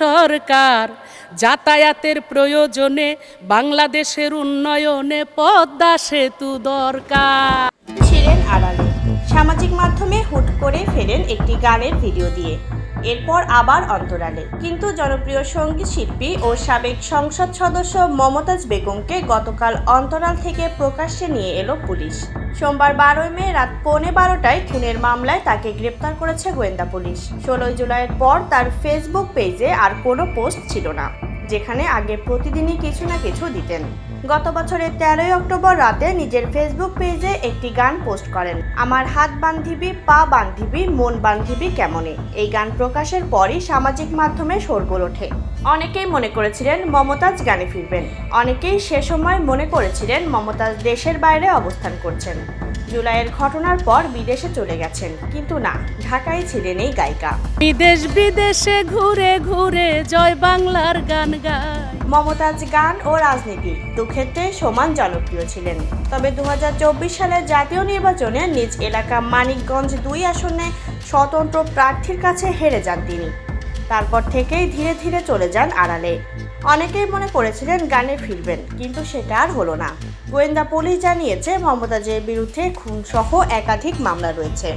সরকার। যাতায়াতের প্রয়োজনে বাংলাদেশের উন্নয়নে পদ্মা সেতু দরকার। ছিলেন আড়ালে। সামাজিক মাধ্যমে হুট করে ফেরেন একটি গানের ভিডিও দিয়ে। এরপর আবার অন্তরালে। কিন্তু জনপ্রিয় সংগীত শিল্পী ও সাবেক সংসদ সদস্য মমতাজ বেগমকে গতকাল অন্তরাল থেকে প্রকাশ্যে নিয়ে এলো পুলিশ। সোমবার বারোই মে রাত পৌনে বারোটায় খুনের মামলায় তাকে গ্রেপ্তার করেছে গোয়েন্দা পুলিশ। ষোলোই জুলাইয়ের পর তার ফেসবুক পেজে আর কোনো পোস্ট ছিল না। যেখানে আগে প্রতিদিনই কিছু না কিছু দিতেন। গত বছরের তেরোই অক্টোবর রাতে নিজের ফেসবুক পেজে একটি গান পোস্ট করেন। আমার হাত বান্ধিবি, পা বান্ধিবি, মন বান্ধিবি কেমনে? এই গান প্রকাশের পরই সামাজিক মাধ্যমে শোরগোল ওঠে। অনেকেই মনে করেছিলেন মমতাজ গানে ফিরবেন। অনেকেই সে সময় মনে করেছিলেন মমতাজ দেশের বাইরে অবস্থান করছেন। জুলাইয়ের ঘটনার পর বিদেশে চলে গেছেন। কিন্তু না ঢাকায় ছিলেন এই গায়িকা। বিদেশ বিদেশে ঘুরে ঘুরে জয় বাংলার গান গায়। মমতাজ গান ও রাজনীতি দুক্ষেত্রে সমান জনপ্রিয় ছিলেন। তবে দু হাজার চব্বিশ সালের জাতীয় নির্বাচনে নিজ এলাকা মানিকগঞ্জ দুই আসনে স্বতন্ত্র প্রার্থীর কাছে হেরে যান তিনি। তারপর থেকেই ধীরে ধীরে চলে যান আড়ালে। অনেকেই মনে করেছিলেন গানে ফিরবেন, কিন্তু সেটা আর হলো না। গোয়েন্দা পুলিশ জানিয়েছে মমতাজের বিরুদ্ধে খুনসহ একাধিক মামলা রয়েছে।